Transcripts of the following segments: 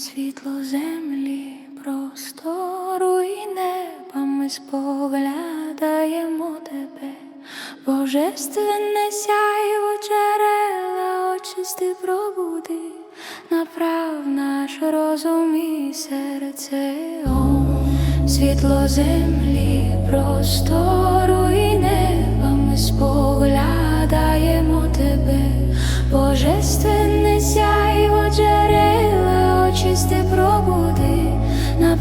світло землі, простору і неба ми споглядаємо тебе, Божественне сяйво джерела, очисти пробуди, направ наш розум і серце, Ом, світло землі, простору і неба ми споглядаємо тебе, Божественне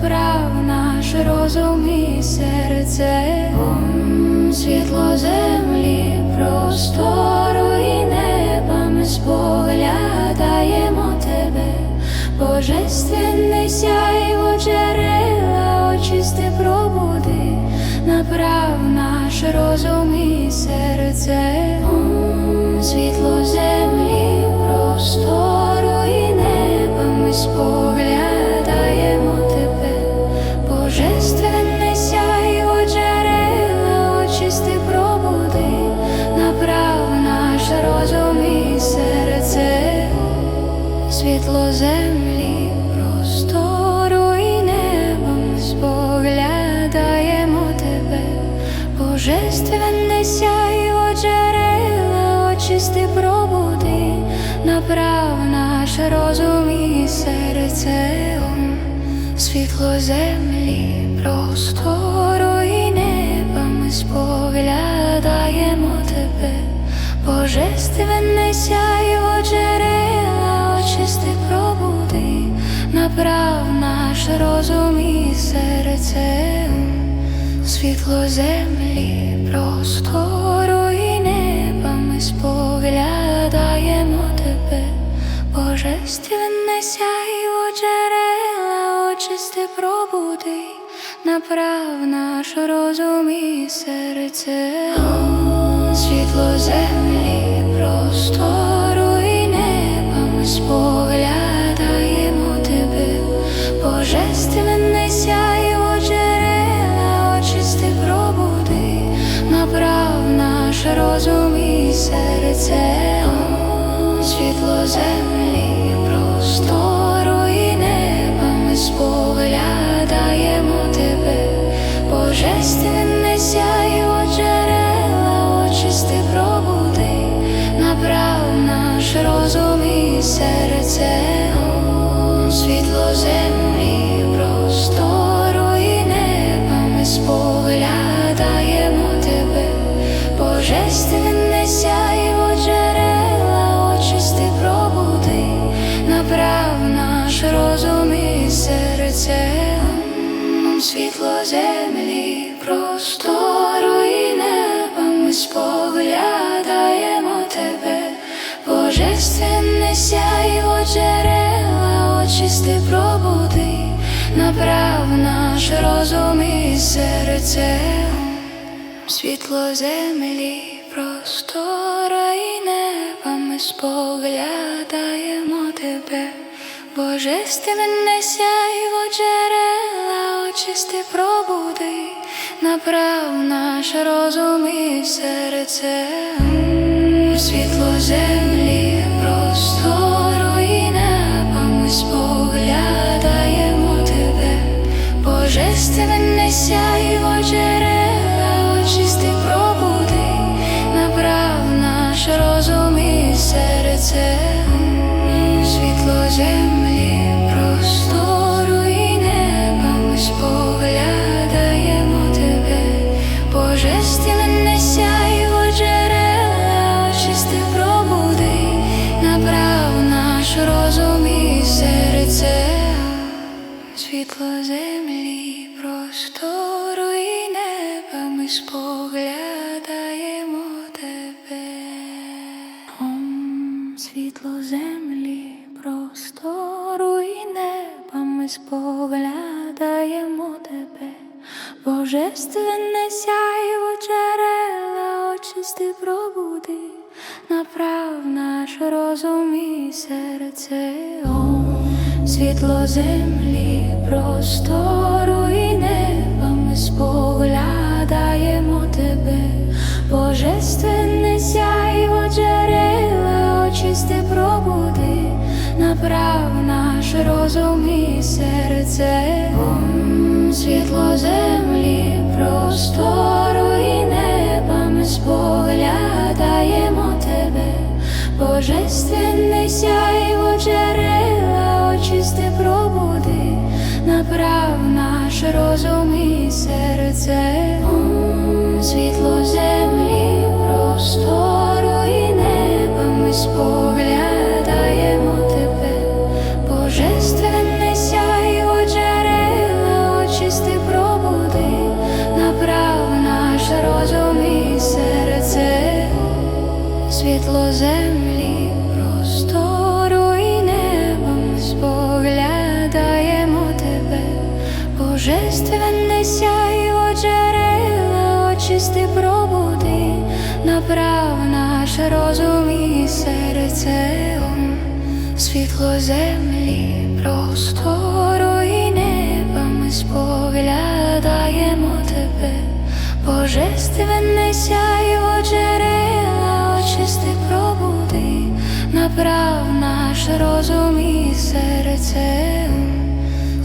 направ наш розум і серце, Ом, світло землі, простору і неба споглядаємо тебе, Божественне сяйво джерела, очисти пробуди, направ наш розум і серце, Ом, світло землі, простору і неба ми споглядаємо наш розум і серце, Ом, світло землі, простору і неба ми споглядаємо тебе, Божественне сяйво джерела, очисти пробуди, направ наш розум і серце, світло землі, простору і неба ми споглядаємо Божественне сяйво джерела, очисти пробуди, направ наш розум і серце, світло землі, простору і неба ми землі, простору і неба ми споглядаємо тебе, Божественне сяйво джерела, очисти пробуди, направ наш розум і серце, світло землі, простора і неба ми споглядаємо тебе, Божественне сяйво джерела, очисти пробуди, направ наш розум і серце, світло землі, простору і неба ми споглядаємо тебе, Божественне сяйво джерела, очисти пробуди, направ наш розум і серце, споглядаємо тебе. Божественне сяйво джерела, очисти пробуди, направ наш розум і серце, Ом, світло землі, простору і неба ми споглядаємо тебе, Божественне сяйво направ наш розум і серце, Ом, світло землі, простору і неба ми споглядаємо тебе, Божественне сяйво джерела, очисти пробуди, направ наш розум і серце, Ом, світло землі, простору і неба ми споглядаємо очисти пробуди, направ наш розум і серце, світло землі, простору і неба ми споглядаємо тебе, Божественне сяйво джерела, очисти пробуди, направ наш розум і серце,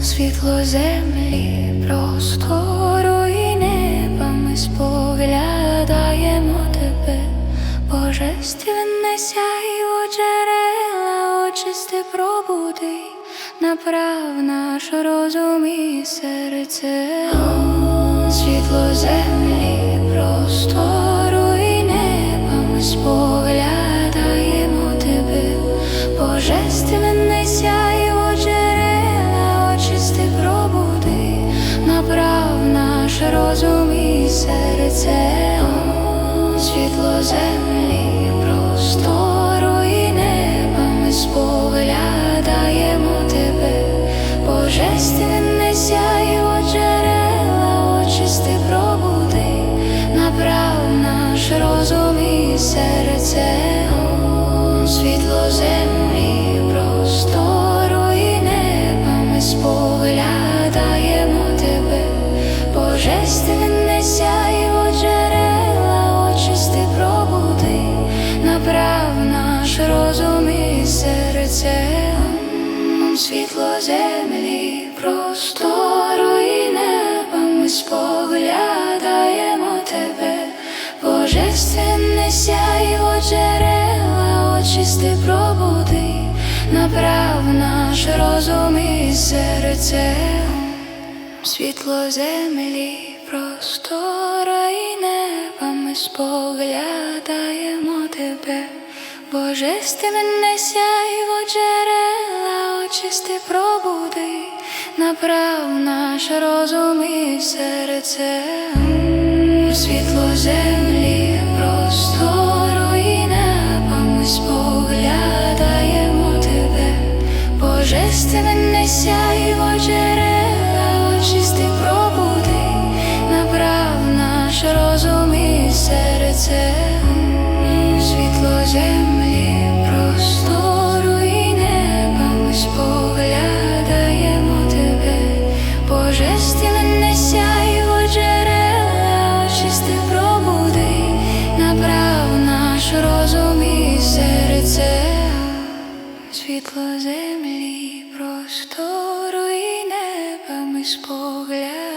світло землі, простору і споглядаємо тебе, Божественне сяйво джерела, очисти пробуди, направ наш розум і серце, світло землі, простору і неба ми споглядаємо тебе, Божественне сяйво джерела, очисти пробуди, направ наш розум серце, світло землі, розум і серце, світло землі, простору і неба ми споглядаємо тебе, Божественне сяйво джерела, очисти пробуди, направ наш розум і серце, світло землі, простору і неба ми споглядаємо